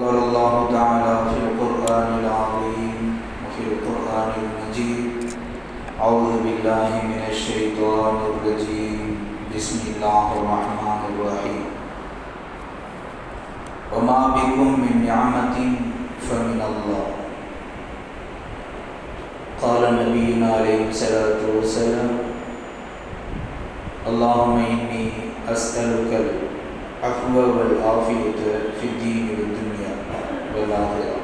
قال الله تعالى في القرآن العظيم وفي القرآن المجيد أعوذ بالله من الشيطان الرجيم. بسم الله الرحمن الرحيم. وما بكم من نعمة فمن الله. قال نبينا عليه الصلاة والسلام اللهم إني أسألك العفو والعافية في الدين والدنيا. والآخرة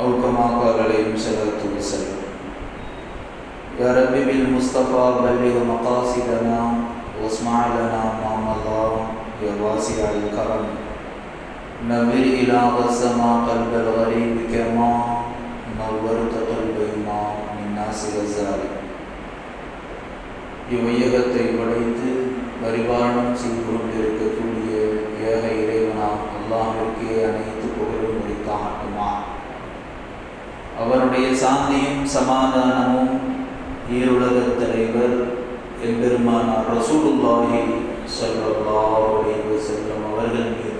أو كما قال عليه الصلاة والسلام يا رب بالمصطفى بلغ مقاصدنا واسمع لنا ما مضى يا واسع الكرم نبر إلى السماء قلب الغريب كما نورت قلب إمام من ناصر الظالم இவ்வையகத்தை படைத்து பரிபாலனம் செய்து கொண்டிருக்கக்கூடிய ஏக இறைவனாம் அல்லாஹிற்கே அனைத்து புகழும் உரித்தாகட்டுமா அவருடைய சாந்தியும் சமாதானமும் ஈருலகத் தலைவர் எம்பெருமானார் ரசூலுல்லாஹி ஸல்லல்லாஹு செல்லும் அவர்கள் மீது.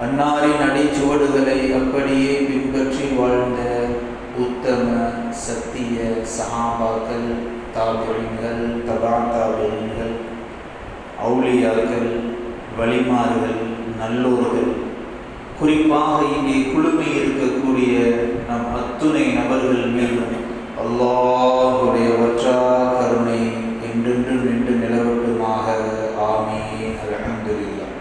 அன்னாரின் அடிச்சுவடுகளை அப்படியே பின்பற்றி வாழ்ந்த உத்தம சத்திய சகாபாக்கள் தாபியங்கள் தபா தாபியங்கள் அவுளியாக்கள் வழிமாறுகள் நல்லோர்கள். குறிப்பாக இங்கே குழுமை இருக்கக்கூடிய நம் அத்துணை நபர்கள் மீதும் அல்லாஹுடைய ஒற்றா கருணை என்றென்று நின்று நிலவட்டுமாக. ஆமே அல்ஹம்துலில்லாஹ்.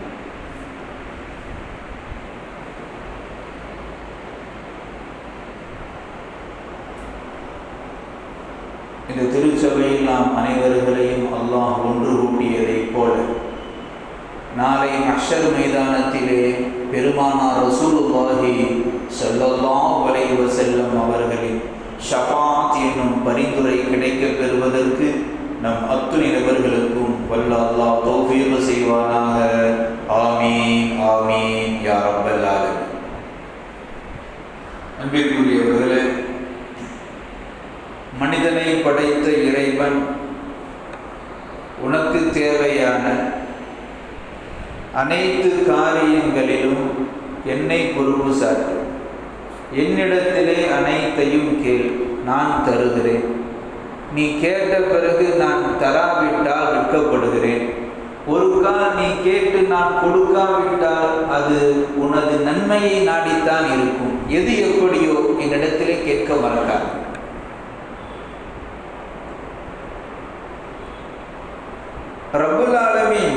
இந்த திருச்சபையில் நாம் அனைவர்களையும் அல்லாஹ் ஒன்று நாளை அக்ஷர் மைதானத்திலே பெருமானார் ரசூலுல்லாஹி ஸல்லல்லாஹு அலைஹி வஸல்லம் அவர்களின் ஷஃபாத் என்னும் பரிந்துரை கிடைக்கப் பெறுவதற்கு நம் அத்துணை நபர்களுக்கும் வல்ல அல்லாஹ் தௌஃபீக் செய்வானாக. ஆமீன் ஆமீன் யா ரப்பல் ஆலமீன். அன்பிற்குரியவர்களே மனிதனை படைத்த இறைவன் உனக்கு தேவையான அனைத்து காரியங்களிலும் என்னை பொறுப்பு சாட்டு என்னிடத்திலே அனைத்தையும் கேள் நான் தருகிறேன். நீ கேட்ட பிறகு நான் தராவிட்டால் விற்கப்படுகிறேன். ஒரு கால் நீ கேட்டு நான் கொடுக்காவிட்டால் அது உனது நன்மையை நாடித்தான் இருக்கும். எது எப்படியோ என்னிடத்திலே கேட்க மறக்காது. ரபுல் ஆலமீன்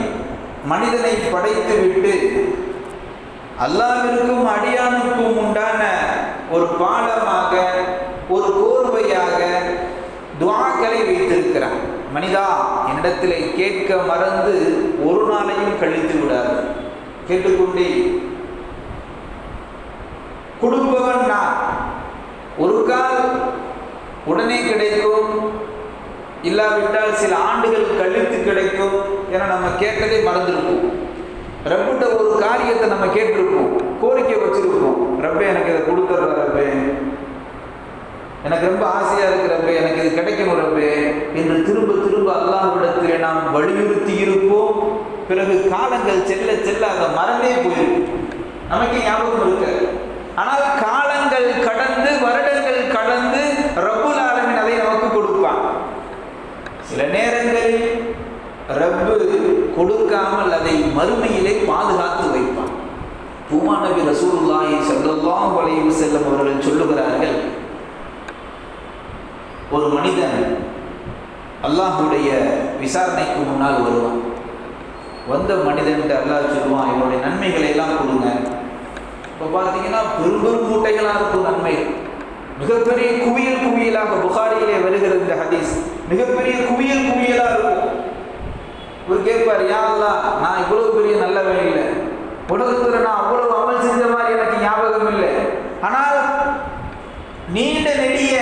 மனிதனை படைத்துவிட்டு அல்லாவிற்கும் அடியானுக்கும் உண்டான ஒரு பாலமாக ஒரு கோர்வையாக துவாக்களை வைத்திருக்கிறார். மனிதா என்னிடத்தில் கேட்க மறந்து ஒரு நாளையும் கழித்து விடாது. கேட்டுக்கொண்டே. கொடுப்பவன் நான். ஒரு கால் உடனே கிடைக்கும். இல்லாவிட்டால் சில ஆண்டுகள் கழித்து கிடைக்கும் என நம்ம கேட்டதே மறந்துருப்போம் ரப்பிட்ட ஒரு காரியத்தை நம்ம கேட்டிருப்போம் கோரிக்கை வச்சிருப்போம். ரப்பே எனக்கு இதை கொடுத்துட்ற ரப்பே. எனக்கு ரொம்ப ஆசையாக இருக்கு ரப்பே எனக்கு இது கிடைக்கணும் ரப்பே என்று திரும்ப திரும்ப அல்லாஹ்விடத்தில் நாம் வலியுறுத்தி இருப்போம். பிறகு காலங்கள் செல்ல செல்ல அதை மறந்தே போயிருக்கும் நமக்கு ஞாபகம் இருக்காது ஆனால் காலங்கள் கடந்து வருடங்கள் கடந்து ரப்புல் ஆலமின் அதை நமக்கு கொடுப்பான் சில நேரங்களில் ரப்பு கொடுக்காமல் அதை மறுமையிலே பாதுகாத்து வைப்பான். பூமா நபி ரசூலுல்லாஹி ஸல்லல்லாஹு அலைஹி செல்லும் அவர்கள் சொல்லுகிறார்கள் ஒரு மனிதன் அல்லாஹுடைய விசாரணைக்கு முன்னால் வருவான். வந்த மனிதன்ட்டு அல்லாஹ் சொல்லுவான் என்னுடைய நன்மைகளை எல்லாம் கொடுங்க. இப்போ பார்த்தீங்கன்னா பெரும் பெரும் மூட்டைகளாக இருக்கும் நன்மை மிகப்பெரிய குவியல் குவியலாக புகாரியிலே வருகிறது இந்த ஹதீஸ். மிகப்பெரிய குவியல் குவியலாக இருக்கும். ஒரு கேட்பார் யா அல்லா நான் இவ்வளவு பெரிய நல்லவன் இல்லை. உலகத்தில் நான் அவ்வளவு அமல் செஞ்ச மாதிரி எனக்கு ஞாபகம் இல்லை. ஆனால் நீண்ட நெடிய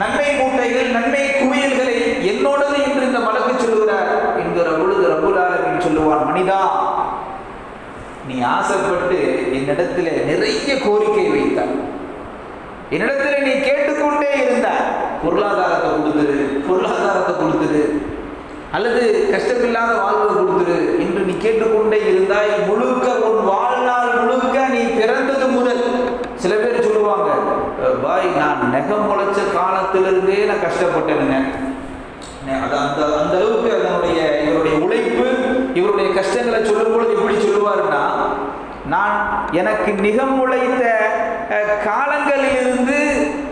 நன்மை மூட்டைகள் நன்மை குவியல்களை என்னோடது என்று இந்த மலக்கு சொல்லுகிறார் என்கிற பொழுது ரபுலாலமின் சொல்லுவான் மனிதா நீ ஆசைப்பட்டு என்னிடத்தில் நிறைய கோரிக்கை வைத்தாய். என்னிடத்தில் நீ கேட்டுக்கொண்டே இருந்தாய். பொருளாதாரத்தை கொடுத்துரு பொருளாதாரத்தை கொடுத்துரு. அல்லது கஷ்டமில்லாத வாழ்வை கொடுத்துரு என்று நீ கேட்டுக்கொண்டே இருந்தாய். முழுக்க உன் வாழ்நாள் முழுக்க நீ பிறந்தது முதல். சில பேர் சொல்லுவாங்க பாய் நான் நெகம் முளைச்ச காலத்திலிருந்தே நான் கஷ்டப்பட்டேன்னு அது அந்த அந்த அளவுக்கு அதனுடைய இவருடைய உழைப்பு இவருடைய கஷ்டங்களை சொல்லும் பொழுது எப்படி சொல்லுவாருன்னா நான் எனக்கு நிகம் உழைத்த காலங்களிலிருந்து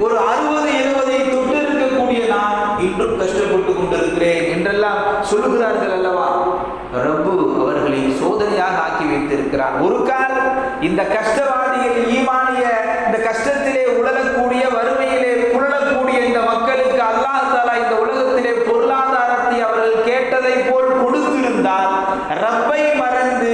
ஒரு அறுபது எழுபதை தொட்டு இருக்கக்கூடிய நான் இன்றும் கஷ்டப்பட்டு கொண்டிருக்கிறேன் என்றெல்லாம் சொல்லுகிறார்கள் அல்லவா? ரப்பு அவர்களை சோதனையாக ஆக்கி வைத்திருக்கிறார். ஒரு கால் இந்த கஷ்டவாதிகள் ஈமானிய இந்த கஷ்ட உழலக்கூடிய வறுமையிலே புரளக்கூடிய இந்த மக்களுக்கு அல்லாஹ் தாலா இந்த உலகத்திலே பொருளாதாரத்தை அவர்கள் கேட்டதை போல் கொடுத்திருந்தால் ரப்பை மறந்து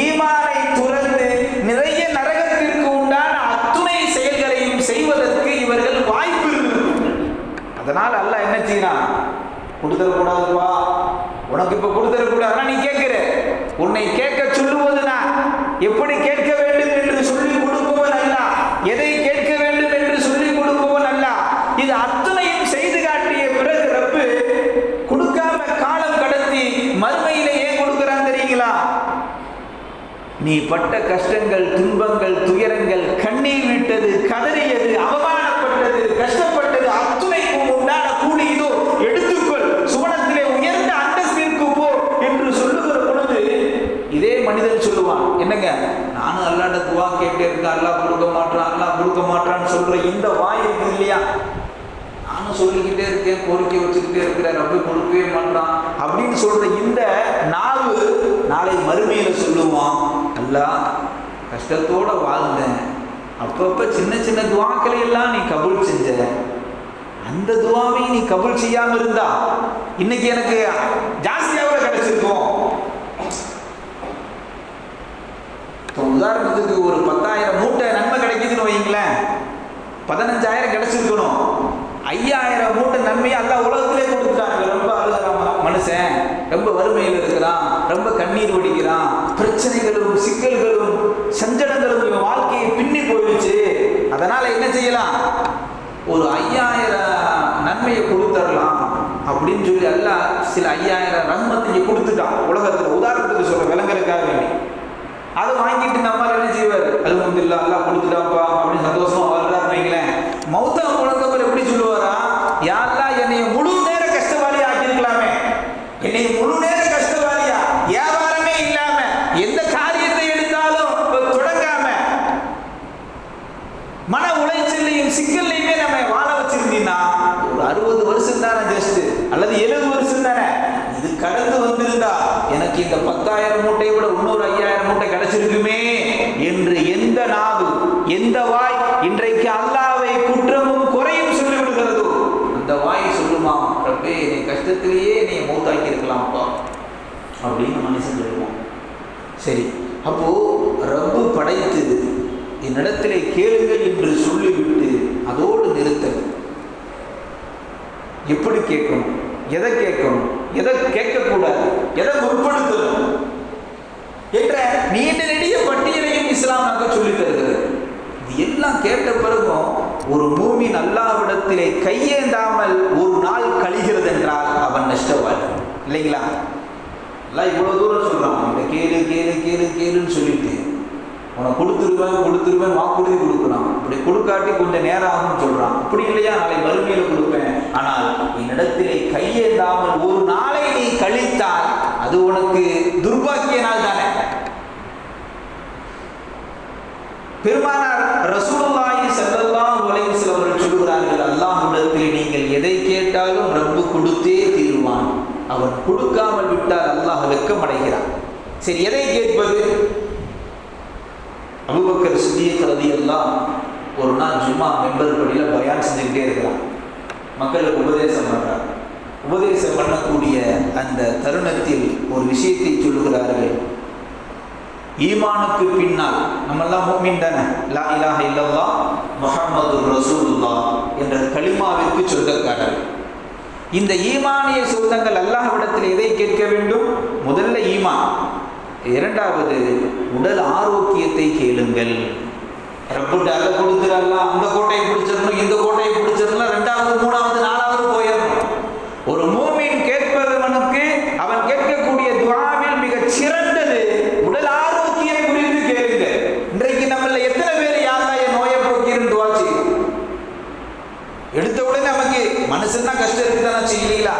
ஈமானை துறந்து நிறைய நரகத்திற்கு உண்டான அத்துணை செயல்களையும் செய்வதற்கு இவர்கள் வாய்ப்பு இருந்திருக்கும் அதனால் அல்லாஹ் என்ன செய்யறான் கொடுத்துடக்கூடாதுப்பா உனக்கு இப்ப கொடுத்துடக்கூடாது ஆனா நீ கேட்கிற உன்னை கேட்க சொல்லுவது நான் எப்படி கேட்க வேண்டும் என்று சொல்லி கொடுப்பவன் அல்ல எதை கேட்க வேண்டும் என்று சொல்லி கொடுப்பவன் அல்ல இது அத்தனையும் செய்து காட்டிய பிறகு ரப்பு கொடுக்காம காலம் கடத்தி மறுமையில ஏன் கொடுக்கிறான் தெரியுங்களா நீ பட்ட கஷ்டங்கள் துன்பங்கள் துயரங்கள் கண்ணீர் விட்டது கதறியது அவமானப்பட்டது கஷ்டப்பட்டது அத்துணைக்கும் உண்டான கூலி இதோ எடுத்துக்கொள் சுவனத்திலே உயர்ந்த அந்தஸ்திற்கு போ என்று சொல்லுகிற பொழுது இதே மனிதன் சொல்லுவான் என்னங்க நானும் அல்லாண்ட துவா கேட்டே இருக்கேன் அல்லா கொடுக்க மாட்டான் அல்லா கொடுக்க மாட்டான்னு சொல்ற இந்த வாய் இருக்கு இல்லையா? நானும் சொல்லிக்கிட்டே இருக்கேன் கோரிக்கை வச்சுக்கிட்டே இருக்கிறேன் அப்படி கொடுக்கவே மாட்டான் அப்படின்னு சொல்ற இந்த நாவு நாளை மறுமையில சொல்லுவான். நல்லா கஷ்டத்தோட வாழ்ந்தேன். அப்பப்போ சின்ன சின்ன துவாக்களை எல்லாம் நீ கபூல் செஞ்ச. அந்த துவாமையும் நீ கபூல் செய்யாமல் இருந்தா இன்னைக்கு எனக்கு ஜாஸ்தியாக கிடைச்சிருக்கும். இப்போ உதாரணத்துக்கு ஒரு பத்தாயிரம் மூட்டை நன்மை கிடைக்குதுன்னு வைங்களேன் பதினஞ்சாயிரம் கிடைச்சிருக்கணும். ஐயாயிரம் மூட்டை நன்மையை அந்த உலகத்திலே கொடுத்துட்டாங்க மனுஷன் ரொம்ப வறுமையில் இருக்கிறான் ரொம்ப கண்ணீர் வடிக்கிறான் பிரச்சனைகளும் சிக்கல்களும் சஞ்சலங்களும் இவன் வாழ்க்கையை பின்னி போயிடுச்சு. அதனால என்ன செய்யலாம்? ஒரு ஐயாயிரம் நன்மையை கொடுத்துடலாம் அப்படின்னு சொல்லி எல்லாம் சில ஐயாயிரம் ரன்மத்தையும் கொடுத்துட்டான் உலகத்தில். உதாரணத்துக்கு சொல்ற விலங்கலுக்காக வேண்டி. அதை வாங்கிட்டு நம்ம என்ன செய்வார்? அல்ஹம்துலில்லாஹ் அல்லாஹ் கொடுத்துட்டாப்பா அப்படின்னு சந்தோஷமா வாழ்றாரு வைங்களேன். மௌத்தா முழக்கவர் எப்படி சொல்லுவாரா யாரெல்லாம் என்னை முழு நேர கஷ்டவாளி ஆக்கியிருக்கலாமே என்னை முழு நேர கஷ்டவாளியா வியாபாரமே இல்லாம எந்த காரியத்தை எடுத்தாலும் தொடங்காம மன உளைச்சல்லையும் சிக்கல்லையுமே நம்ம வாழ வச்சிருந்தீங்கன்னா ஒரு அறுபது வருஷம் தானே ஜஸ்ட் அல்லது எழுபது வருஷம் தானே இது கடந்து வந்திருந்தா எனக்கு இந்த பத்தாயிரம் மூட்டை விட இன்னொரு ஐயாயிரம் மூட்டை கிடைச்சிருக்குமே என்று எந்த நாவு எந்த வாய் இன்றைக்கு அல்லாவை குற்றமும் குறையும் சொல்லிவிடுகிறதோ அந்த வாய் சொல்லுமா ரப்பே என்னை கஷ்டத்திலேயே நீ மூத்தாக்கி இருக்கலாம்ப்பா அப்படின்னு மனுஷன் சொல்லுவோம் சரி அப்போ ரப்பு படைத்து என்னிடத்திலே கேளுங்கள் என்று சொல்லிவிட்டு அதோடு நிறுத்தல். எப்படி கேட்கணும்? எதை கேட்கணும்? எதை கேட்கக்கூடாது? எதை முற்படுத்தணும் என்ற நீண்ட நெடிய பட்டியலையும் இஸ்லாம் நமக்கு சொல்லித் தருகிறது. இது எல்லாம் கேட்ட பிறகும் ஒரு மூமின் அல்லாவிடத்திலே கையேந்தாமல் ஒரு நாள் கழிகிறது என்றால் அவன் நஷ்டவாளி இல்லைங்களா? எல்லாம் இவ்வளோ தூரம் சொல்கிறான் இந்த கேளு கேளு கேளு கேளுன்னு சொல்லிட்டு உனக்கு கொடுத்துருவேன் கொடுத்துருவேன் வாக்குறுதி கொடுக்குறான். அப்படி கொடுக்காட்டி கொஞ்சம் நேரம் ஆகும்னு சொல்கிறான் அப்படி இல்லையா? நாளை மறுமையில் கொடுப்பேன். ஆனால் என்னிடத்திலே கையேந்தாமல் ஒரு நாளை நீ கழித்தால் அது உனக்கு துர்பாக்கிய நாள் தானே பெருமானார் ரசூலுல்லாஹி ஸல்லல்லாஹு அலைஹி வஸல்லம் அவர்கள் சொல்கிறார்கள் அல்லாஹ்விடத்தில் நீங்கள் எதை கேட்டாலும் ரப்பு கொடுத்தே தீருவான். அவன் கொடுக்காமல் விட்டால் அல்லாஹ் வெக்கமடைகிறான் சரி எதை கேட்பது? அபுபக்கர் சித்திக் எல்லாம் ஒரு நாள் ஜும்மா மெம்பர் படியில் பயான் செஞ்சுக்கிட்டே இருக்கிறான் மக்களுக்கு உபதேசம் பண்றார் உபதேசம் பண்ணக்கூடிய அந்த தருணத்தில் ஒரு விஷயத்தை சொல்லுகிறார்கள். ஈமானுக்கு பின்னால் நம்மெல்லாம் மூமின் தானே? லா இலாஹ இல்லல்லா முகமது ரசூல்லா என்ற களிமாவிற்கு சொந்தக்காரர் இந்த ஈமானிய சொந்தங்கள் அல்லாஹ்விடத்தில் எதை கேட்க வேண்டும்? முதல்ல ஈமான். இரண்டாவது உடல் ஆரோக்கியத்தை கேளுங்கள். ரப்புட்டு அதை கொடுத்துடலாம் அந்த கோட்டையை பிடிச்சிடணும் இந்த கோட்டையை பிடிச்சிடலாம் ரெண்டாவது மூணாவது நாலாவது எடுத்த உடனே நமக்கு மனசுன்னா கஷ்டம் இருக்குதானா செய்யலீங்களா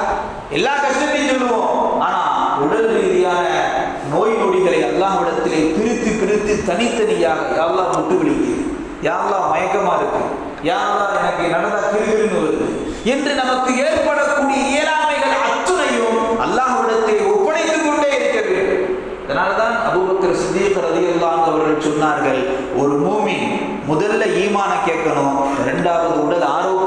எல்லா கஷ்டத்தையும் சொல்லுவோம். ஆனா உடல் ரீதியான நோய் நொடிகளை எல்லாவிடத்திலே பிரித்து பிரித்து தனித்தனியாக யாரெல்லாம் முட்டு விடுக்கு யாரெல்லாம் மயக்கமா இருக்கு. யாரெல்லாம் எனக்கு நடந்தா கிருகிருன்னு வருது. என்று நமக்கு ஏற்படக்கூடிய இயலாமைகள் அத்துணையும் அல்லாஹ்விடத்தை ஒப்படைத்துக் கொண்டே இருக்க வேண்டும். அதனால்தான் அபுபக்கர் சித்திக் ரதியல்லான் அவர்கள் சொன்னார்கள் ஒரு மூமி முதல்ல ஈமான கேட்கணும் ரெண்டாவது உடல் ஆரோக்கியம்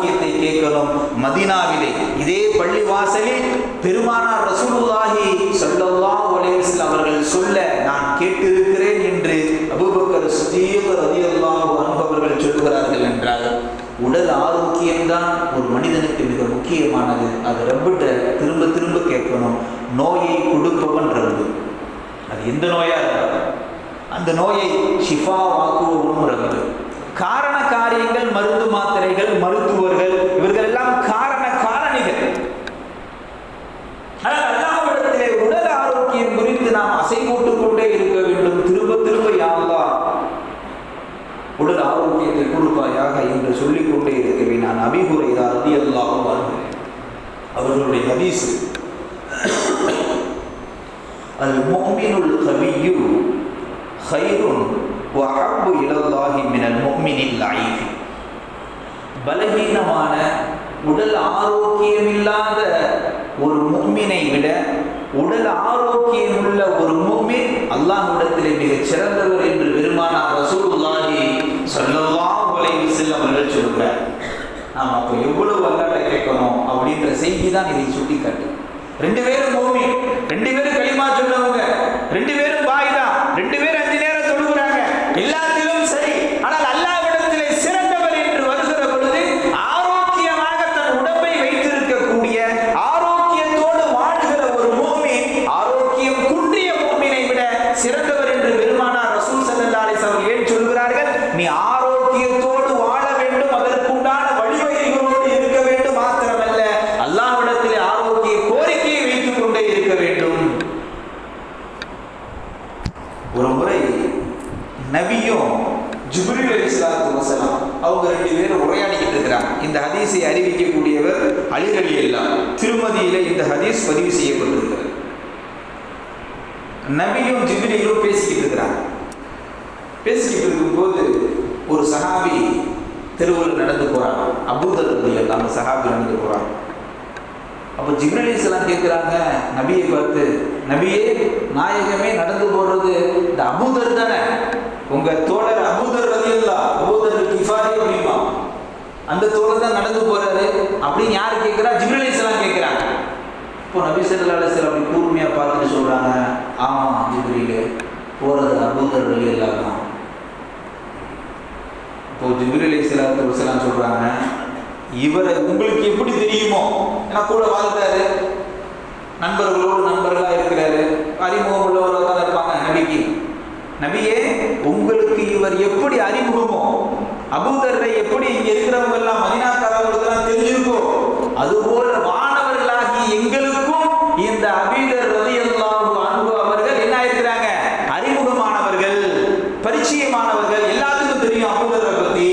கேட்கணும் மதினாவிலே. இதே பள்ளி வாசலில் பெருமானார் ரசூலுல்லாஹி ஸல்லல்லாஹு அலைஹி அவர்கள் சொல்ல நான் கேட்டிருக்கிறேன் என்று அபூபக்கர் சித்திக் ரதியல்லாஹு அன்ஹு அவர்கள் சொல்கிறார்கள் என்றால் உடல் ஆரோக்கியம்தான் ஒரு மனிதனுக்கு மிக முக்கியமானது. அது ரப்பிட்ட திரும்ப திரும்ப கேட்கணும். நோயை கொடுப்பவன் ரப்பு. அது எந்த நோயா இருந்தாலும் அந்த நோயை ஷிஃபா வாக்குவனும் ரப்பு. காரண காரியங்கள் மருந்து மாத்திரைகள் மருத்துவர்கள் இவர்கள் எல்லாம் காரண காரணிகள் ஆனால் அல்லாஹ்விடத்திலே உடல் ஆரோக்கியம் குறித்து நாம் அசை போட்டுக் கொண்டே இருக்க வேண்டும் திரும்ப திரும்ப யாவா உடல் ஆரோக்கியத்தை கொடுப்பாயாக என்று சொல்லிக் கொண்டே இருக்கவே நான் அபிகுரைதா ரதி அல்லாஹ் அவர்களுடைய ஹதீஸ் அல் முஃமினுல் கவியு ஹைருன் வஹப்பு இலல்லாஹி மினல் முஃமினில் ஐஃபி பலகீனமான உடல் ஆரோக்கியமில்லாத ஒரு முக்மினை விட உடல் ஆரோக்கியமுள்ள ஒரு முக்மின் அல்லாஹ்விடத்திலே மிகச் சிறந்தவர் என்று பெருமானார் ரசூலுல்லாஹி ஸல்லல்லாஹு அலைஹி வஸல்லம் அவர்கள் சொல்கிறார். நாம் அப்போ எவ்வளவு அல்லாட்ட கேட்கணும் அப்படின்ற செய்தி தான் இதை சுட்டி காட்டு ரெண்டு பேரும் பூமி ரெண்டு பேரும் களிமா சொன்னவங்க ரெண்டு பேரும் பாய் தான் ரெண்டு பேரும் அஞ்சு நேரம் தொழுகிறாங்க எல்லாத்திலும் சரி ஆனால் அல்லாஹ்விடத்திலே சிறந்தவர் என்று வருகிற பொழுது ஆரோக்கியமாக தன் உடம்பை வைத்திருக்கக்கூடிய ஆரோக்கியத்தோடு வாழ்கிற ஒரு மூமி ஆரோக்கியம் குன்றிய மூமினை விட சிறந்தவர் என்று பெருமானார் ரசூல் ஸல்லல்லாஹு அலைஹி வஸல்லம் ஏன் சொல்கிறார்கள் நீ ஆரோக்கியத்தோடு வாழ வேண்டும் அதற்குண்டான வழிவகைகளோடு இருக்க வேண்டும் மாத்திரமல்ல அல்லாஹ்விடத்திலே ஆரோக்கிய கோரிக்கையை வைத்துக் கொண்டே இருக்க வேண்டும் ஒரு முறை நபியும் ஜிப்ரீல் அலிஸ்லாத்து வசலாம் அவங்க ரெண்டு பேரும் உரையாடிக்கிட்டு இருக்கிறாங்க இந்த ஹதீஸை அறிவிக்கக்கூடியவர் அலி அலி எல்லாம் திருமதியில இந்த ஹதீஸ் பதிவு செய்யப்பட்டிருக்கிறது நபியும் ஜிப்ரீலும் பேசிக்கிட்டு இருக்கிறாங்க. பேசிக்கிட்டு இருக்கும்போது ஒரு சஹாபி தெருவில் நடந்து போறாங்க அபூதர் அந்த சஹாபி நடந்து போறாங்க அப்போ ஜிப்ரலீஸ் எல்லாம் கேட்குறாங்க நபியை பார்த்து நபியே நாயகமே நடந்து போடுறது இந்த அபூதர் தானே? உங்க தோழர் அபூதர் ரலியல்லா அபூதர் கிஃபாரி அப்படிமா அந்த தோழர் தான் நடந்து போறாரு. அப்படின்னு யார் கேட்குறா? ஜிப்ரலீஸ் எல்லாம் கேட்குறாங்க. இப்போ நபி ஸல்லல்லாஹு அலைஹி அப்படி கூர்மையாக பார்த்துட்டு சொல்றாங்க. ஆமாம் ஜிப்ரீல். போறது அபூதர் ரலியல்லா தான் இப்போ ஜிப்ரீல் அலைஹிஸ்ஸலாத்து வஸலாம் சொல்றாங்க இவரை உங்களுக்கு எப்படி தெரியுமோ? ஏன்னா கூட வாழ்ந்தாரு. நண்பர்களோடு நண்பர்களா இருக்கிறாரு. அறிமுகம் உள்ளவராக தான் இருப்பாங்க நபிக்கு. நபியே உங்களுக்கு இவர் எப்படி அறிமுகமோ அபூதர்ரை எப்படி இங்க இருக்கிறவங்க எல்லாம் மதினாக்காரவங்களுக்கு எல்லாம் தெரிஞ்சிருக்கோ அதுபோல வானவர்களாகி எங்களுக்கு இந்த அபீதர் ரலியல்லாஹு அன்ஹு அவர்கள் என்ன இருக்கிறாங்க அறிமுகமானவர்கள் பரிச்சயமானவர்கள் எல்லாத்துக்கும் தெரியும் அபூதரை பத்தி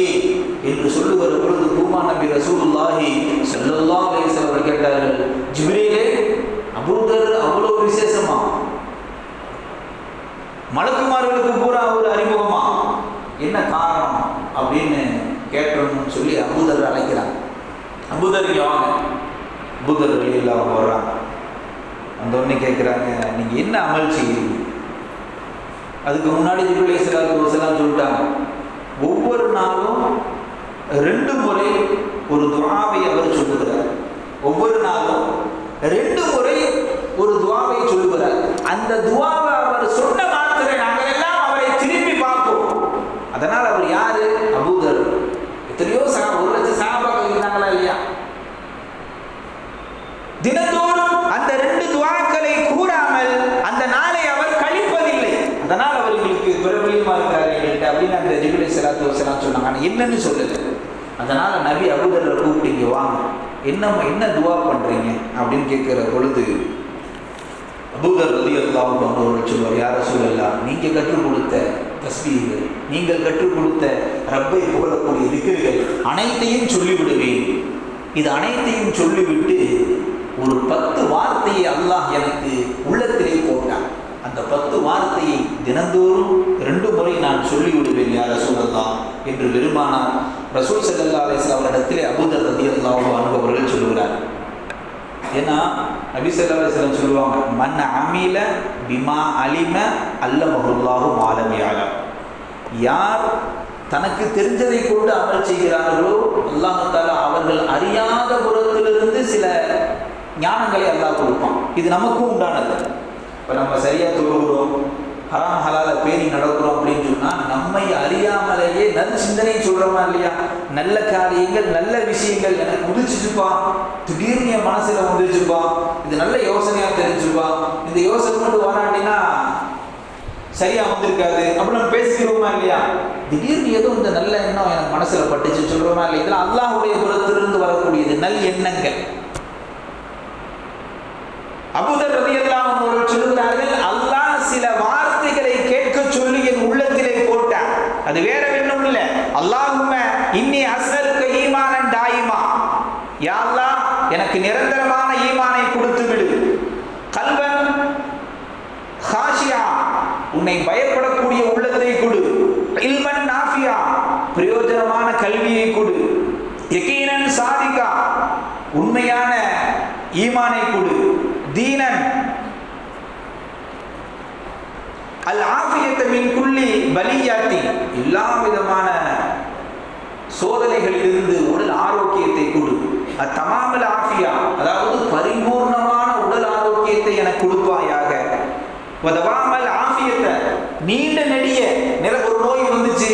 என்று சொல்லுகிற பொழுது பூமா நபி ரசூலுல்லாஹி ஸல்லல்லாஹு அலைஹி வஸல்லம் அவர்கள் கேட்டார்கள் ஜிப்ரீலே அபூதர் அவ்வளவு விசேஷமா மலக்குமார்களுக்கு பூரா ஒரு அறிமுகமா? என்ன காரணம் அப்படின்னு கேட்டோம்னு சொல்லி அம்புதர் அழைக்கிறாங்க. அம்புதர் இங்க வாங்க வெளியில் அவங்க வர்றாங்க அந்த ஒன்று கேட்குறாங்க நீங்கள் என்ன அமல் செய்கிறீங்க? அதுக்கு முன்னாடி ஜிபுல் இஸ்லாத்து வசலாம் சொல்லிட்டாங்க. ஒவ்வொரு நாளும் ரெண்டு முறை ஒரு துவாவை அவர் சொல்லுகிறார். ஒவ்வொரு நாளும் ரெண்டு முறை ஒரு துவாவை சொல்லுகிறார். அந்த துவாவை அவர் சொன்ன அதனால் அவர் யாரு? அபூதர் எத்தனையோ சா ஒரு லட்சம் சாபாக்கள் இருந்தாங்களா இல்லையா? தினந்தோறும் அந்த ரெண்டு துவாக்களை கூறாமல் அந்த நாளை அவர் கழிப்பதில்லை. அதனால் அவர்களுக்கு பிரபலியமா இருக்கிறார் எங்கள்கிட்ட அப்படின்னு அந்த ஜிபிலை செலாத்து வசலாம் சொன்னாங்க. ஆனால் என்னன்னு சொல்லுது அதனால நபி அபுதரை கூப்பிட்டீங்க வாங்க. என்ன என்ன துவா பண்றீங்க? அப்படின்னு கேட்கிற பொழுது அபூதர் ரதி அல்லாஹ் அவர்கள் சொல்வார் யார சூழல்லாம் நீங்கள் கற்றுக் கொடுத்த தஸ்வீர்கள் நீங்கள் கற்றுக் கொடுத்த ரப்பை புகழக்கூடிய திக்கர்கள் அனைத்தையும் சொல்லிவிடுவேன். இது அனைத்தையும் சொல்லிவிட்டு ஒரு பத்து வார்த்தையை அல்லாஹ் எனக்கு உள்ளத்திலே போட்டான். அந்த பத்து வார்த்தையை தினந்தோறும் ரெண்டு முறை நான் சொல்லிவிடுவேன் யார் ரசூலல்லாம் என்று பெருமானார் ரசூல் சல்லா அலிஸ்லாம் இடத்திலே அபுதர் ரதி அல்லாஹ் அனுபவர்கள் சொல்லுகிறார். ஏன்னா நபி சல்லா அலிஸ்லாம் சொல்லுவாங்க மண் அமீல பிமா அலிம அல்ல மகுல்லாஹு மாலமியாலம் யார் தனக்கு தெரிஞ்சதை கொண்டு அமல் செய்கிறார்களோ அல்லாஹால அவர்கள் அறியாத புறத்திலிருந்து சில ஞானங்களை அல்லாஹ் கொடுப்பான். இது நமக்கும் உண்டானது. இப்போ நம்ம சரியாக தொழுகிறோம். ஹராம் ஹலால பேணி நடக்கிறோம் அப்படின்னு சொன்னால் நம்மை அறியாமலேயே நல் சிந்தனை சொல்கிறோமா இல்லையா? நல்ல காரியங்கள் நல்ல விஷயங்கள் எனக்கு உதிச்சுச்சுப்பா திடீர்னு என் மனசில் வந்துச்சுப்பா இது நல்ல யோசனையாக தெரிஞ்சுப்பா. இந்த யோசனை மட்டும் வராட்டினா சரியா வந்திருக்காது. அப்படி நம்ம பேசிக்கிறோமா இல்லையா? திடீர்னு ஏதோ இந்த நல்ல எண்ணம் எனக்கு மனசுல பட்டுச்சு சொல்கிறோமா இல்லையா? இதெல்லாம் அல்லாஹுடைய புறத்திலிருந்து வரக்கூடியது நல் எண்ணங்கள். அபுதர் ரதியெல்லாம் அவர்கள் சொல்லுகிறார்கள் அல்லாஹ் சில வார்த்தைகளை கேட்க சொல்லி என் உள்ளத்திலே போட்டார் அது வேற ஒன்றும் இல்லை. அல்லாஹும்ம இன்னி அசல் ஈமானன் டாயிமா. யாரா எனக்கு நிரந்தரமான ஈமானை கொடுத்து விடு கல்வன் ஹாஷியா உன்னை பயப்படக்கூடிய உள்ளத்தை கொடு. இல்வன் நாஃபியா பிரயோஜனமான கல்வியை கொடு. யகீனன் சாதிகா உண்மையான ஈமானை கொடு. அல் ஆஃபியத்தை மின் குள்ளி பலியாத்தி. எல்லா விதமான சோதனைகளிலிருந்து உடல் ஆரோக்கியத்தை கொடு. அத்தமாமல் ஆஃபியா அதாவது பரிபூர்ணமான உடல் ஆரோக்கியத்தை எனக்கு கொடுப்பாயாக. உதவாமல் ஆஃபியத்தை நீண்ட நெடிய நிற ஒரு நோய் வந்துச்சு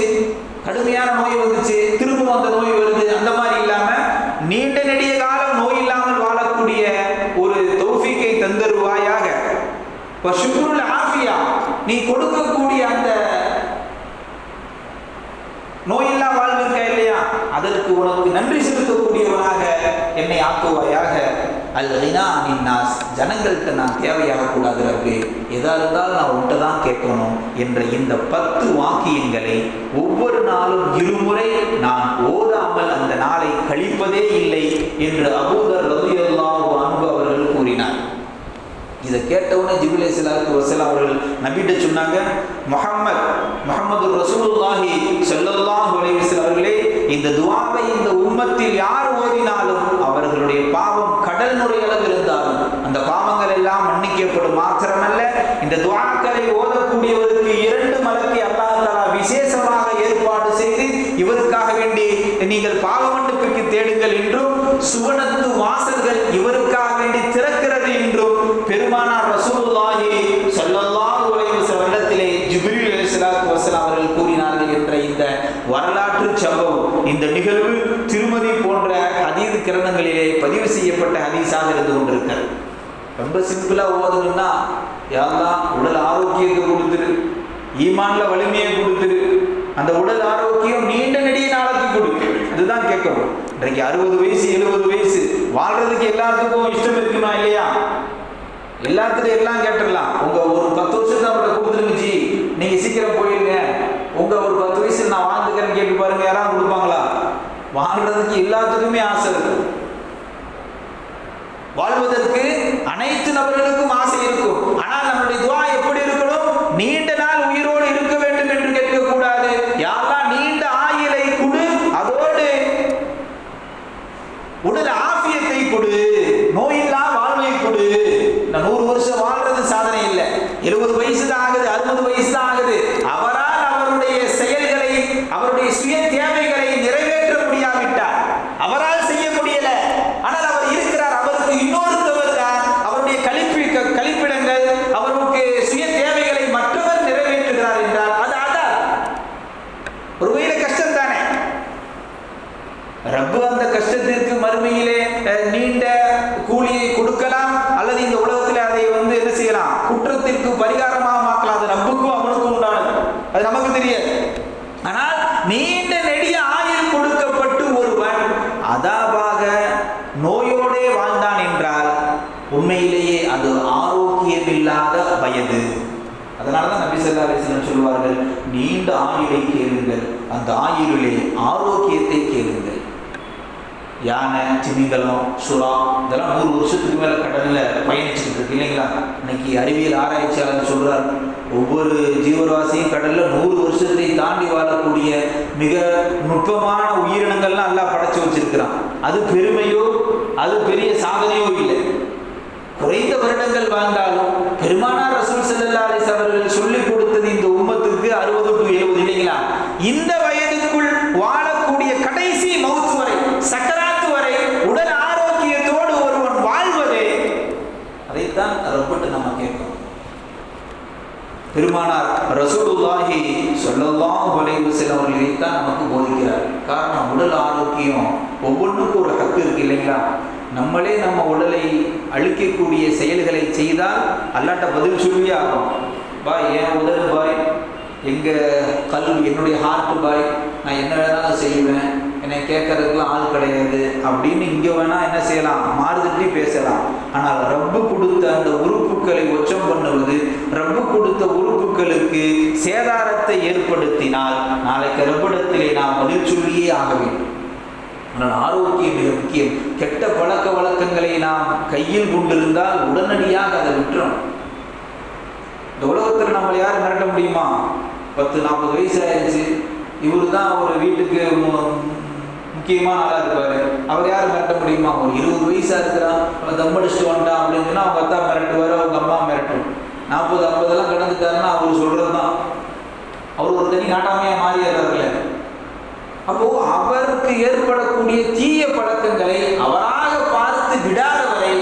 கடுமையான நோய் வந்துச்சு திரும்பவும் அந்த நோய் வருது அந்த மாதிரி இல்லாம நீண்ட நெடிய காலம் நோய் இல்லாமல் வாழக்கூடிய ஒரு தௌஃபிக்கை தந்தருவாயாக. சுக்குருள் நீ கொடுக்கக்கூடிய அந்த நோயில்லா வாழ்வு இருக்க இல்லையா? அதற்கு உனக்கு நன்றி செலுத்தக்கூடியவனாக என்னை ஆக்குவாயாக. அல் ரினா நாஸ் ஜனங்கள்கிட்ட நான் தேவையாக கூடாது ரப்பே எதா இருந்தாலும் நான் உன்ட்ட தான் கேட்கணும் என்ற இந்த பத்து வாக்கியங்களை ஒவ்வொரு நாளும் இருமுறை நான் ஓதாமல் அந்த நாளை கழிப்பதே இல்லை என்று அபூதர் ரதியல்லாஹு அன்பு அவர்கள் கூறினார். இதை கேட்டவுடனே ஜிபுலே சிலாத்து வசலாம் அவர்கள் நபிட்ட சொன்னாங்க முஹம்மத் முகமது ரசூலுல்லாஹி ஸல்லல்லாஹு அலைஹி அவர்களே இந்த துவாவை இந்த உம்மத்தில் யார் ஓதினாலும் அவர்களுடைய பாவம் கடல் நுரை அளவு இருந்தாலும் அந்த பாவங்கள் எல்லாம் மன்னிக்கப்படும் மாத்திரமல்ல. இந்த துவா ரொம்ப சிம்பிளாக ஓதணும்னா யாரெல்லாம் உடல் ஆரோக்கியத்தை கொடுத்துரு. ஈமான்ல வலிமையை கொடுத்துரு. அந்த உடல் ஆரோக்கியம் நீண்ட நெடிய நாளைக்கு கொடுக்கு அதுதான் கேட்கணும். இன்றைக்கு அறுபது வயசு எழுபது வயசு வாழ்றதுக்கு எல்லாத்துக்கும் இஷ்டம் இருக்குமா இல்லையா? எல்லாத்துக்கும் எல்லாம் கேட்டுடலாம். உங்க ஒரு பத்து வருஷத்துல அவங்களை கொடுத்துருந்துச்சு நீங்க சீக்கிரம் போயிருங்க. உங்க ஒரு பத்து வயசு நான் வாழ்ந்துக்கிறேன்னு கேட்டு பாருங்க யாராவது கொடுப்பாங்களா? வாழ்றதுக்கு எல்லாத்துக்குமே ஆசை இருக்கும் வாழ்வதற்கு அனைத்து நபர்களுக்கும் ஆசை இருக்கும். ஆனால் நம்முடைய துவா எப்படி இருக்கணும்? நீண்ட நாள் உயிரோடு இருக்க வேண்டும் என்று கேட்கக்கூடாது. யாரெல்லாம் நீண்ட ஆயிலை குடு அதோடு உடல் ஆபியத்தை கொடு நோயில்லா வாழ்வை கொடு நான் நூறு வருஷம் வாழ்றது சாதனை இல்லை எழுபது வயசு தான் ஆகுது அறுபது வயசு தான் ஆகுது அவரால் அவருடைய செயல்களை அவருடைய சுய தேவைகளை நிறைவேற்ற முடியாவிட்டார் அவரால் செய்ய முடியல ஆனால் அவர் இருக்கிறார் அவருக்கு இன்னொருத்தவர் தான் அவருடைய கழிப்பி கழிப்பிடங்கள் அவருக்கு சுய தேவைகளை மற்றவர் நிறைவேற்றுகிறார் என்றால் அது அதான் ஒரு வகையில கஷ்டம் தானே ரப்பு அந்த கஷ்டத்திற்கு மறுமையிலே அஹ், நீண்ட கூலியை கொடுக்கலாம் அல்லது இந்த உலகத்தில் அதை வந்து என்ன செய்யலாம் குற்றத்திற்கு பரிகாரமாக மாற்றலாம் அது ரப்புக்கும் அவனுக்கும் உண்டானது அது நமக்கு தெரியாது ஆனால் நீண்ட நெடிய ஆயுள் கொடுக்கப்பட்டு ஒருவன் அதாவாக நோயோடே வாழ்ந்தான் என்றால் உண்மையிலேயே அது ஆரோக்கியமில்லாத வயது அதனால தான் நபி ஸல்லல்லாஹு அலைஹி வஸல்லம் சொல்வார்கள் நீண்ட ஆயுளை கேளுங்கள். அந்த ஆயுளிலே ஆரோக்கியத்தை கேளுங்கள். யானை திமிங்கலம் சுறா இதெல்லாம் நூறு வருஷத்துக்கு மேலே கடலில் பயணிச்சுட்டு இருக்கு இல்லைங்களா? இன்னைக்கு அறிவியல் ஆராய்ச்சியாளர் சொல்கிறார் ஒவ்வொரு ஜீவராசியும் கடலில் நூறு வருஷத்தை தாண்டி வாழக்கூடிய மிக நுட்பமான உயிரினங்கள்லாம் எல்லாம் படைச்சு வச்சிருக்கிறான். அது பெருமையோ அது பெரிய சாதனையோ இல்லை. குறைந்த வருடங்கள் வாழ்ந்தாலும் பெருமானார் ரசூல் ஸல்லல்லாஹு அலைஹி அவர்கள் சொல்லிக் கொடு இந்த உம்மத்துக்கு அறுபது டு எழுபது இல்லைங்களா இந்த வயதுக்குள் வாழக்கூடிய கடைசி மவுத்து வரை சக்கராத்து வரை உடல் ஆரோக்கியத்தோடு ஒருவன் வாழ்வதே அதைத்தான் ரொம்பட்டு நம்ம கேட்கணும் பெருமானார் ரசூலுல்லாஹி சொல்லலாம் அலைஹி வஸல்லம் தான் நமக்கு போதிக்கிறார். காரணம் உடல் ஆரோக்கியம் ஒவ்வொன்றுக்கும் ஒரு ஹக்கு இருக்கு இல்லைங்களா? நம்மளே நம்ம உடலை அழிக்கக்கூடிய செயல்களை செய்தால் அல்லாட்ட பதில் சொல்லியே ஆகும் பாய் என் உடல் பாய்? எங்கள் கல்வி என்னுடைய ஹார்ட் பாய் நான் என்ன வேணாலும் செய்வேன். என்னை கேட்கறதுக்குலாம் ஆள் கிடையாது. அப்படின்னு இங்கே வேணால் என்ன செய்யலாம்? மாறுதட்டி பேசலாம். ஆனால் ரப்பு கொடுத்த அந்த உறுப்பு உங்களுக்கு சேதாரத்தை ஏற்படுத்தினால் நாளைக்கு ரப்பிடத்திலே நாம் பதில் சொல்லியே ஆக வேண்டும். ஆனால் ஆரோக்கியம் மிக முக்கியம். கெட்ட பழக்க வழக்கங்களை நாம் கையில் கொண்டிருந்தால் உடனடியாக அதை விட்டுறோம் இந்த உலகத்தில் நம்மளை யார் மிரட்ட முடியுமா? பத்து நாற்பது வயசு ஆயிடுச்சு இவரு தான் ஒரு வீட்டுக்கு மு- முக்கியமான ஆளாக இருப்பார். அவர் யார் மிரட்ட முடியுமா? ஒரு இருபது வயசாக இருக்கிறான். அவன் தம் வந்துட்டான் அப்படின்னு சொன்னா அவங்க அத்தா மிரட்டுவார் அவங்க அம்மா மிரட்டும் நாற்பது ஐம்பதெல்லாம் கடந்துட்டாருன்னா அவர் சொல்கிறது தான் அவர் ஒரு தனி நாட்டாமையாக மாறிடுறாருல்ல அப்போ அவருக்கு ஏற்படக்கூடிய தீய பழக்கங்களை அவராக பார்த்து விடாதவரை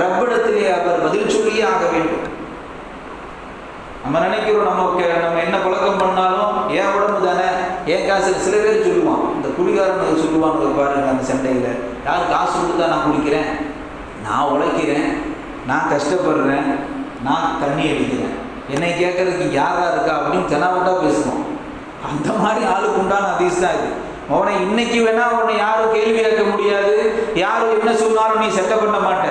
ரப்பிடத்திலே அவர் பதில் சொல்லியே ஆக வேண்டும். நம்ம நினைக்கிறோம் நமக்கு நம்ம என்ன பழக்கம் பண்ணாலும் ஏன் உடம்பு தானே? ஏன் காசு? சில பேர் சொல்லுவான். இந்த குடிகாரன் சொல்லுவாங்க பாருங்க அந்த சண்டையில். யார் காசு கொடுத்தா நான் குடிக்கிறேன்? நான் உழைக்கிறேன். நான் கஷ்டப்படுறேன். நான் தண்ணி அடிக்கிறேன் என்னை கேட்கறதுக்கு யாரா இருக்கா அப்படின்னு தெனாவட்டா பேசுவோம். அந்த மாதிரி ஆளுக்கு உண்டான அதிஸ் தான் இது. அவனை இன்னைக்கு வேணா உன்னை யாரும் கேள்வி கேட்க முடியாது. யாரும் என்ன சொன்னாலும் நீ செட்ட பண்ண மாட்ட.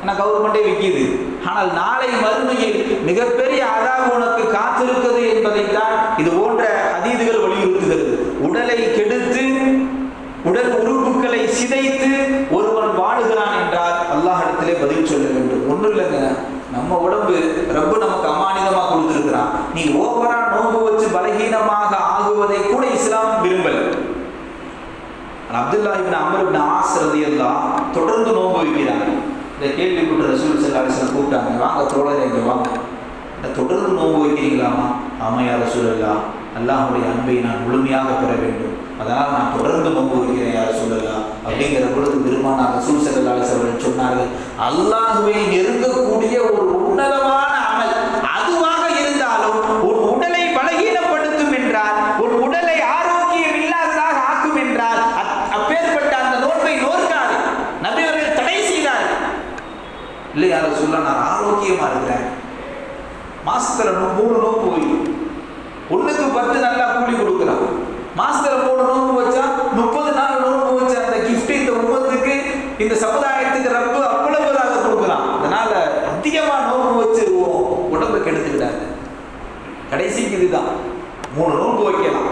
ஏன்னா கவர்மெண்டே விற்கிது ஆனால் நாளை மறுமையில் மிகப்பெரிய அதாவு உனக்கு காத்திருக்கிறது என்பதைத்தான் இது போன்ற அதீதுகள் வலியுறுத்துகிறது. உடலை கெடுத்து உடல் உறுப்புகளை சிதைத்து ஒருவன் வாழுகிறான் என்றால் அல்லாஹிடத்திலே பதில் சொல்ல வேண்டும். ஒன்றும் இல்லைங்க. நம்ம உடம்பு ரொம்ப நமக்கு அமானிதமாக கொடுத்துருக்கிறான். நீ ஓவரா நோன்பு வச்சு பலகீனமாக ஆகுவதை கூட இஸ்லாம் விரும்பல. அப்துல்லா இப்னு அமர் இப்னு ஆஸ் தொடர்ந்து நோன்பு வைக்கிறாங்க. இந்த கேள்விப்பட்ட ரசூல் ஸல்லல்லாஹு அலைஹி கூப்பிட்டாங்க. வாங்க தோழரே இங்க வாங்க. இந்த தொடர்ந்து நோன்பு வைக்கிறீங்களாமா? ஆமையா எல்லாம் அவருடைய அன்பை நான் முழுமையாக பெற வேண்டும். அதனால் நான் தொடர்ந்து நோன்பு வைக்கிறேன் யார் சொல்லலாம் அப்படிங்கிற பொழுது பெருமானார் ரசூல் ஸல்லல்லாஹு அலைஹி சொன்னார்கள் அல்லாஹுவை நெருங்கக்கூடிய ஒரு உன்னதமான அமல் அதுவாக இருந்தாலும் ஒரு உடலை பலகீனப்படுத்தும் என்றால் ஒரு உடலை ஆரோக்கியம் இல்லாததாக ஆக்கும் என்றால் அப்பேற்பட்ட அந்த நோன்பை நோக்காது நபியவர்கள் தடை செய்தார்கள். இல்லை யார சொல்ல நான் ஆரோக்கியமா இருக்கிறேன். மாசத்துல மூணு நோக்கு ஒன்றுக்கு பத்து நல்லா கூலி கொடுக்குறான் மாசத்துல மூணு நோன்பு வச்சா முப்பது நாள் நோன்பு வச்ச அந்த கிஃப்ட் இந்த உம்மத்துக்கு இந்த சமுதாயத்துக்கு ரப்பு அவ்வளவுதாக கொடுக்குறான் அதனால அதிகமா நோன்பு வச்சிருவோம். உடம்பு கெடுத்துக்கிட்டாரு கெடுத்துக்கிட்டாங்க கடைசிக்கு இதுதான். மூணு நோன்பு வைக்கலாம்.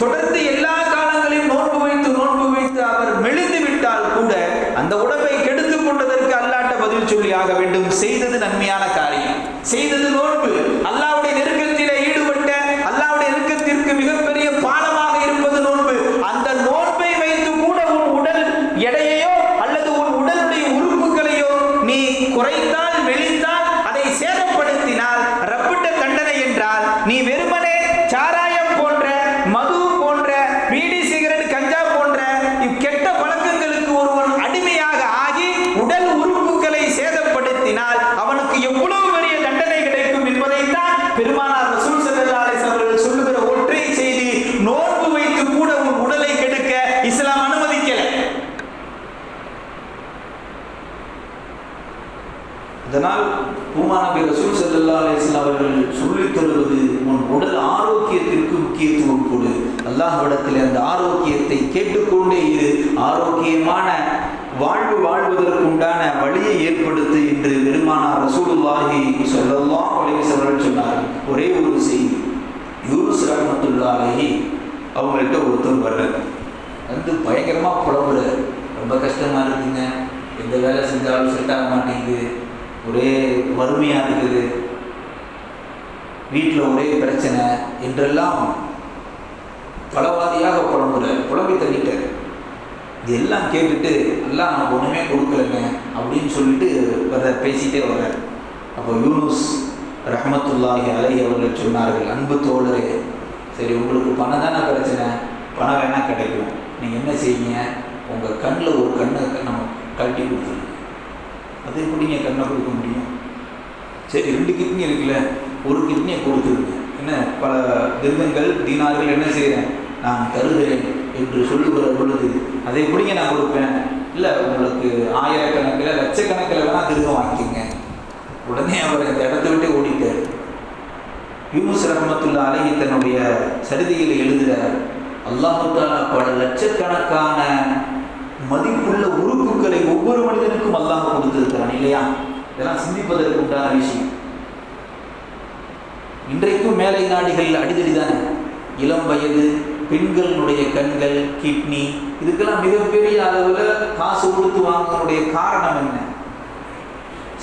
தொடர்ந்து எல்லா காலங்களிலும் நோன்பு வைத்து நோன்பு வைத்து அவர் மெலிந்து விட்டால் கூட அந்த உடம்பை கெடுத்து கொண்டதற்கு அல்லாட்ட பதில் சொல்லி ஆக வேண்டும். செய்தது நன்மையான காரியம் செய்தது நோன்பு அல்லாவுடைய நெருக்கத்திலே ஈடுபட்ட அல்லாவுடைய நெருக்கத்திற்கு மிகப்பெரிய பாலமாக இருப்பது நோன்பு அந்த நோன்பை வைத்து கூட உன் உடல் எடையையோ அல்லது உன் உடலுடைய உறுப்புகளையோ நீ குறைத்தால் மெலித்தால் அதை சேதப்படுத்தினால் ரப்பிட்ட தண்டனை என்றால் நீ வெறுமனே சாராயம் போன்ற மது போன்ற பீடி சிகரெட் கஞ்சா போன்ற இக்கெட்ட பழக்கங்களுக்கு ஒருவன் அடிமையாக ஆகி உடல் உறுப்புகளை சேதப்படுத்தினால் அவனுக்கு எவ்வளவு பெரிய தண்டனை கிடைக்கும் என்பதைத்தான் பெருமானார் ரசூல் ஸல்லல்லாஹு அலைஹி வஸல்லம் அவர்கள் சொல்லுகிற ஒற்றை செய்தி நோன்பு வைத்து கூட உன் உடலை கெடுக்க இஸ்லாம் அனுமதிக்கல அதனால் பூமா நபி ரசூல் ஸல்லல்லாஹு அலைஹி வஸல்லம் அவர்கள் சொல்லித் தருவது உன் உடல் ஆரோக்கியத்திற்கு முக்கியத்துவம் கொடு அல்லாஹ்விடத்தில் அந்த ஆரோக்கியத்தை கேட்டுக்கொண்டே இரு ஆரோக்கியமான வாழ்வு வாழ்வதற்கு உண்டான வழியை ஏற்படுத்து என்று பெருமானார் ரசூலுல்லாஹி ஸல்லல்லாஹு அலைஹி வஸல்லம் சொன்னார். ஒரே ஒரு செய்தி. யூனுஸ் ரஹ்மத்துல்லாஹி அவங்கள்ட்ட ஒருத்தர் வர்றார். வந்து பயங்கரமாக புலம்புறாரு. ரொம்ப கஷ்டமாக இருக்குங்க. எந்த வேலை செஞ்சாலும் செட் ஆக மாட்டேங்குது. ஒரே வறுமையாக இருக்குது. வீட்டில் ஒரே பிரச்சனை என்றெல்லாம் பலவாதியாக புலம்புறார். புலம்பி தள்ளிட்டார். இதெல்லாம் கேட்டுட்டு எல்லாம் நமக்கு ஒன்றுமே கொடுக்கலங்க அப்படின்னு சொல்லிட்டு வர பேசிட்டே வர்றார். அப்போ யூனுஸ் ரஹமத்துல்லாஹி அலை அவர்கள் சொன்னார்கள் அன்பு தோழரே சரி உங்களுக்கு பணம் தானே பிரச்சனை? பணம் வேணால் கிடைக்கும். நீங்கள் என்ன செய்யுங்க உங்கள் கண்ணில் ஒரு கண்ணை நம்ம கழட்டி கொடுத்துருங்க. அது நீங்கள் கண்ணை கொடுக்க முடியும்? சரி ரெண்டு கிட்னி இருக்குல்ல ஒரு கிட்னியை கொடுத்துருங்க. என்ன பல திருமங்கள் தீனார்கள் என்ன செய்கிறேன் நான் தருகிறேன் என்று சொல்லுகிற பொழுது அதை எப்படிங்க நான் கொடுப்பேன். இல்லை உங்களுக்கு ஆயிரக்கணக்கில் லட்சக்கணக்கில் வேணால் திரும்ப வாங்கிக்கோங்க. உடனே அவர் இந்த இடத்த விட்டு ஓடிட்டார். யூஸ் ரஹமத்துல்லா அலைஹி தன்னுடைய சரிதையில் எழுதுகிறார் அல்லாஹு பல லட்சக்கணக்கான மதிப்புள்ள உறுப்புகளை ஒவ்வொரு மனிதனுக்கும் அல்லாஹ் கொடுத்திருக்கிறான் இல்லையா? இதெல்லாம் சிந்திப்பதற்கு உண்டான விஷயம். இன்றைக்கும் மேலை நாடுகள் அடிதடி தானே? இளம் வயது பெண்களுடைய கண்கள் கிட்னி இதுக்கெல்லாம் மிகப்பெரிய அளவில் காசு கொடுத்து வாங்கினுடைய காரணம் என்ன?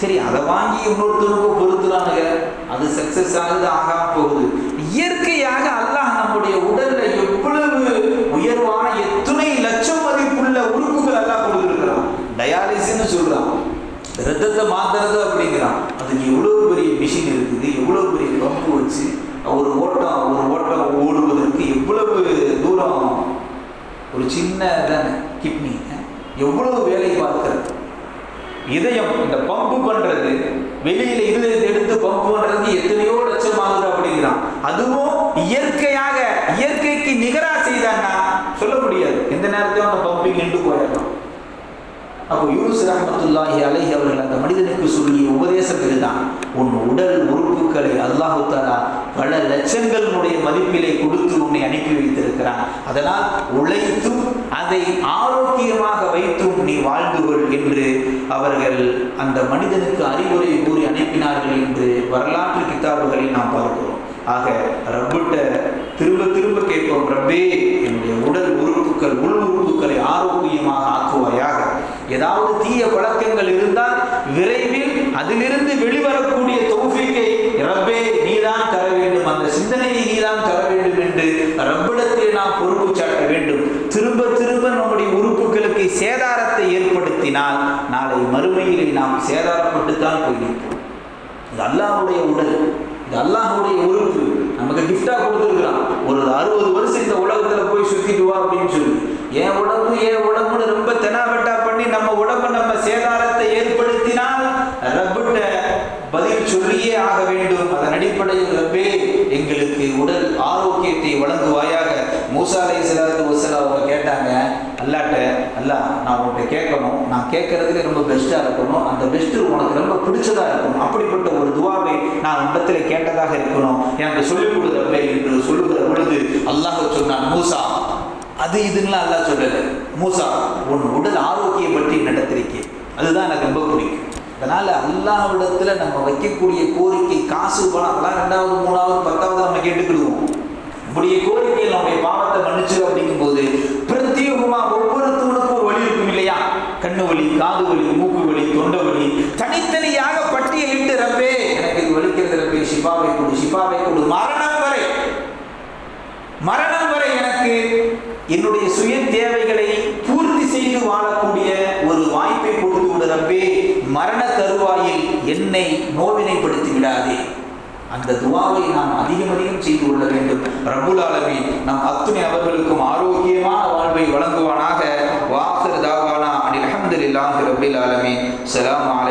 சரி அதை வாங்கி இன்னொருத்தருக்கும் பொறுத்துறானுங்க அது சக்சஸ் ஆகுது ஆகாம போகுது. இயற்கையாக அல்லாஹ் நம்முடைய உடல்ல எவ்வளவு உயர்வான எத்தனை லட்சம் மதிப்புள்ள உறுப்புகள் எல்லாம் கொடுத்துருக்கிறான். டயாலிசின்னு சொல்றான். ரத்தத்தை மாத்துறது அப்படிங்கிறான். அதுக்கு எவ்வளவு பெரிய மிஷின் இருக்குது எவ்வளவு பெரிய பம்பு வச்சு ஒரு ஓட்டம் ஒரு ஓட்டம் ஓடுவதற்கு எவ்வளவு தூரம் ஒரு சின்ன தானே கிட்னி எவ்வளவு வேலை பார்க்கிறது? இதயம் இந்த பம்பு பண்றது வெளியில இருதயத்தை எடுத்து பம்பு பண்றதுக்கு எத்தனையோ லட்சம் ஆகுது அப்படிங்கிறான். அதுவும் இயற்கையாக இயற்கைக்கு நிகரா செய்தான்னா சொல்ல முடியாது. எந்த நேரத்தையும் அந்த பம்பிங் நின்று போயிடலாம் அப்போ யூனுஸ் ரஹமத்துல்லாஹி அலஹி அவர்கள் அந்த மனிதனுக்கு சொல்லிய உபதேசம் இதுதான் உன் உடல் உறுப்புகளை அல்லாஹு தாலா பல லட்சங்களுடைய மதிப்பிலே கொடுத்து உன்னை அனுப்பி வைத்திருக்கிறான். அதனால் உழைத்தும் அதை ஆரோக்கியமாக வைத்தும் நீ வாழ்ந்துகொள் என்று அவர்கள் அந்த மனிதனுக்கு அறிவுரை கூறி அனுப்பினார்கள் என்று வரலாற்று கிதாபுகளில் நாம் பார்க்கிறோம். ஆக ரப்பிட்ட திரும்ப திரும்ப கேட்போம் ரப்பே என்னுடைய உடல் உறுப்புகள் உள் உறுப்புகளை ஆரோக்கியமாக ஆக்குவாயாக ஏதாவது தீய பழக்கங்கள் இருந்தால் விரைவில் அதிலிருந்து வெளிவரக்கூடிய தௌஃபீக்கை ரப்பே நீதான் தர வேண்டும். அந்த சிந்தனையை நீதான் தர வேண்டும் என்று ரப்பிடத்தில் நாம் பொறுப்பு சாட்ட வேண்டும். திரும்ப திரும்ப நம்முடைய உறுப்புகளுக்கு சேதாரத்தை ஏற்படுத்தினால் நாளை மறுமையிலே நாம் சேதாரப்பட்டுத்தான் போய் நிற்போம் இது அல்லாஹ்வுடைய உடல். இது அல்லாஹுடைய உறுப்பு. நமக்கு கிஃப்டா கொடுத்துருக்குறான். ஒரு அறுபது வருஷம் இந்த உலகத்துல போய் சுத்திட்டு வா அப்படின்னு சொல்லி. என் உடம்பு என் உடம்புன்னு ரொம்ப தெனாவட்டா பண்ணி நம்ம உடம்பு நம்ம சேதாரத்தை ஏற்படுத்தினால் ரப்பிட்ட பதில் சொல்லியே ஆக வேண்டும். அதன் அடிப்படையில் ரப்பே எங்களுக்கு உடல் ஆரோக்கியத்தை வழங்குவாயாக. மூசா அலை சலாத்து வசலாம் அவங்க கேட்டாங்க அல்லாட்ட அல்லா நான் உன்கிட்ட கேட்கணும். நான் கேட்கறதுக்கு ரொம்ப பெஸ்ட்டாக இருக்கணும். அந்த பெஸ்ட்டு உனக்கு ரொம்ப பிடிச்சதாக இருக்கணும். அப்படிப்பட்ட ஒரு துவாவை நான் உடத்தில் கேட்டதாக இருக்கணும். எனக்கு சொல்லிக் கொடுத்த என்று சொல்லுகிற பொழுது அல்லாஹ் சொன்னான் மூசா அது இதுன்னா அல்லா சொல்லலை. மூசா உன் உடல் ஆரோக்கியம் பற்றி நடத்திருக்கேன் அதுதான் எனக்கு ரொம்ப பிடிக்கும். அதனால அல்லாவிடத்தில் நம்ம வைக்கக்கூடிய கோரிக்கை காசு பணம் அதெல்லாம் ரெண்டாவது மூணாவது பத்தாவது நம்ம கேட்டுக்கிடுவோம். நம்முடைய கோரிக்கையில் நம்முடைய பாவத்தை மன்னிச்சு அப்படிங்கும்போது பிரத்யேகமா ஒவ்வொருத்தவனுக்கும் ஒரு வழி இருக்கும் இல்லையா? கண்ணு வலி காது வலி மூக்கு வலி தொண்டை வலி. தனித்தனியாக பட்டியலிட்டு ரப்பே எனக்கு இது வலிக்கிறது ரப்பே சிபாவை கொடு சிபாவை கொடு. மரணம் வரை மரணம் வரை எனக்கு என்னுடைய சுய தேவைகளை பூர்த்தி செய்து வாழக்கூடிய ஒரு வாய்ப்பை கொடுத்து விடு ரப்பே மரண தருவாயில் என்னை நோவினைப்படுத்தி விடாதே. அந்த துவாவை நாம் அதிகம் அதிகம் செய்து கொள்ள வேண்டும். ரபுல் ஆலமி நம் அத்துணை அவர்களுக்கும் ஆரோக்கியமான வாழ்வை வழங்குவானாக. வாசர் தாவானா அனில் அஹமதுல்லாஹி ரபில் ஆலமி சலாம்